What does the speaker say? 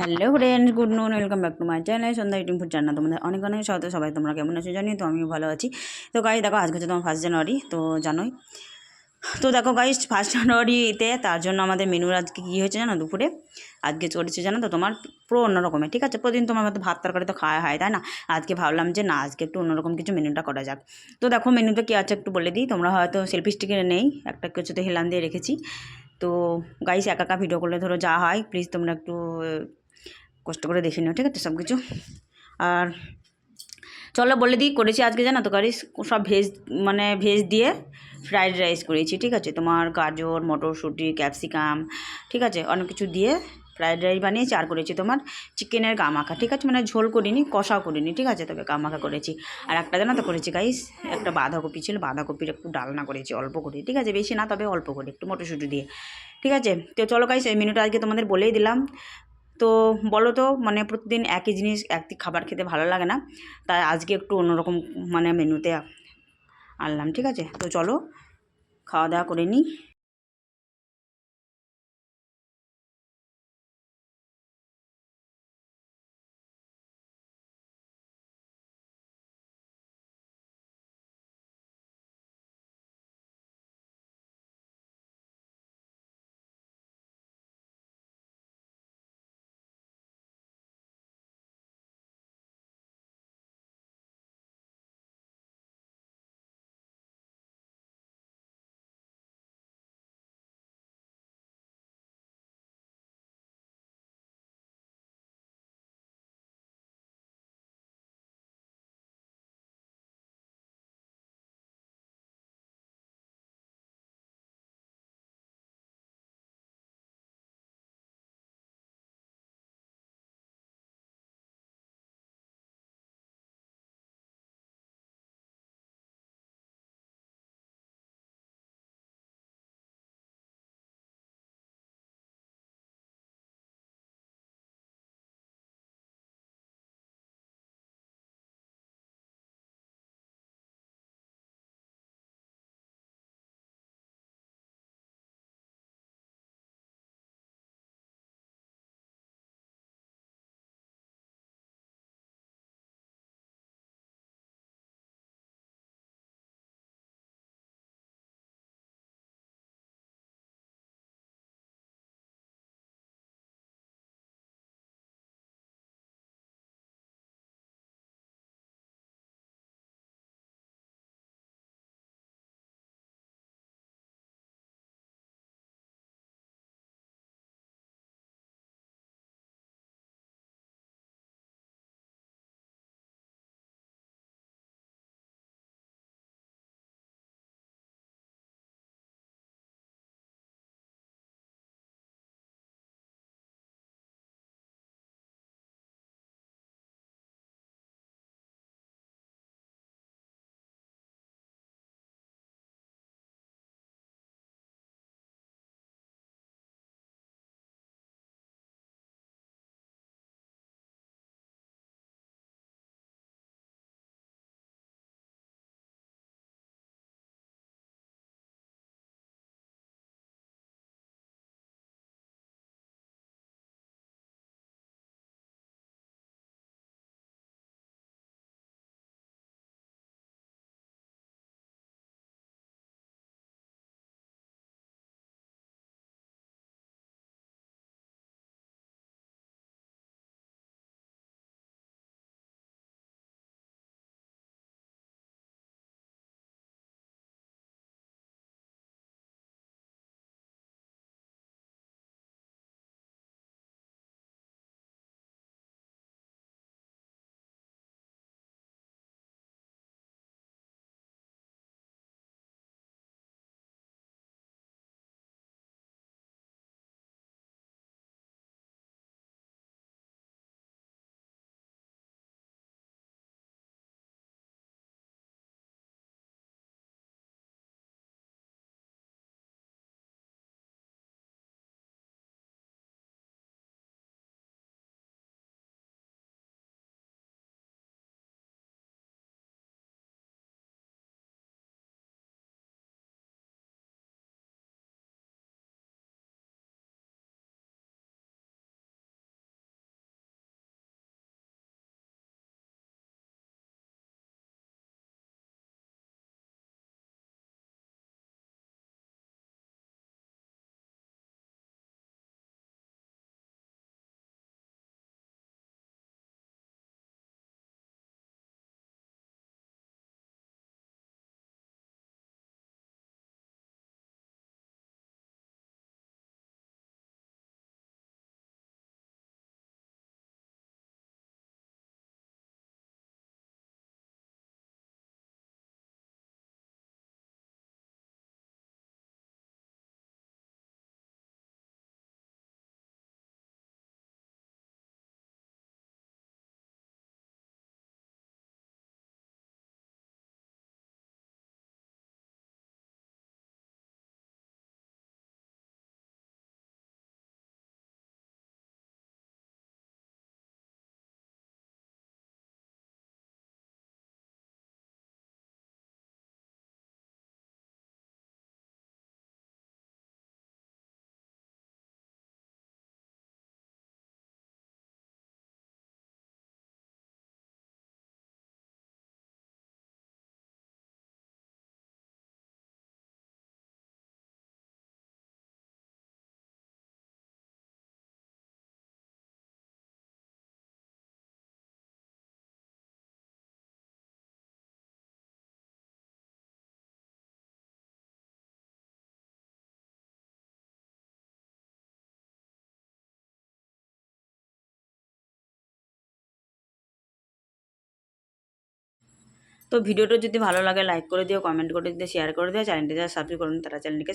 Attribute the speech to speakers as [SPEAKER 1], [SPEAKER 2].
[SPEAKER 1] Hello friends good noon welcome back to my channel Sandhya YouTube food জানা তোমাদের অনেক অনেক স্বাগত। সবাই তোমরা কেমন আছো জানি তো আমিও ভালো আছি। তো গাই দেখো, আজকে হচ্ছে তোমার ফার্স্ট জানুয়ারি তো জানোই। তো দেখো গাইস ফার্স্ট জানুয়ারিতে তার জন্য আমাদের মেনুর আজকে কী হয়েছে জানো দুপুরে? আজকে চলেছে জানো তো তোমার পুরো অন্যরকমের ঠিক আছে? প্রতিদিন তোমার মতো ভাত তরকারি তো খাওয়া হয়, তাই না? আজকে ভাবলাম যে না, আজকে একটু অন্যরকম কিছু মেনুটা করা যাক। তো দেখো মেনুতে কী আছে একটু বলে দিই। তোমরা হয়তো সেলফি স্টিকে নেই, একটা কিছুতে হেলান দিয়ে রেখেছি। তো গাইস একা একা ভিডিও করলে ধরো যা হয় প্লিজ তোমরা একটু কষ্ট করে দেখে নিও, ঠিক আছে? সব কিছু। আর চলো বলে দিই, করেছি আজকে, জানো তো গাড়ি সব ভেজ মানে ভেজ দিয়ে ফ্রাইড রাইস করেছি, ঠিক আছে? তোমার গাজর, মটরশুঁটি ক্যাপসিকাম ঠিক আছে? অনেক কিছু দিয়ে ফ্রাইড রাইস বানিয়েছি, আর করেছি তোমার চিকেনের গামাখা, ঠিক আছে? মানে ঝোল করিনি, কষাও করিনি, ঠিক আছে? তবে গামাখা করেছি। আর একটা জানো তো করেছি গাইস একটা বাঁধাকপি ছিল, বাঁধাকপির একটু ডালনা করেছি, অল্প করে, ঠিক আছে? বেশি না, তবে অল্প করে, একটু মটরশুঁটি দিয়ে, ঠিক আছে? তো চলো গাইস এই মেনুটা আজকে তোমাদের বলেই দিলাম। তো বলো তো মানে প্রতিদিন একই জিনিস, একই খাবার খেতে ভালো লাগে না। তাই আজকে একটু অন্যরকম মানে মেনুতে আনলাম, ঠিক আছে? তো চলো, খাওয়া দাওয়া করে নিই। তো ভিডিওটা যদি ভালো লাগে লাইক করে দিও কমেন্ট করে দিও শেয়ার করে দিও চ্যানেলটি যারা সাবস্ক্রাইব করুন তারা চ্যানেলটিকে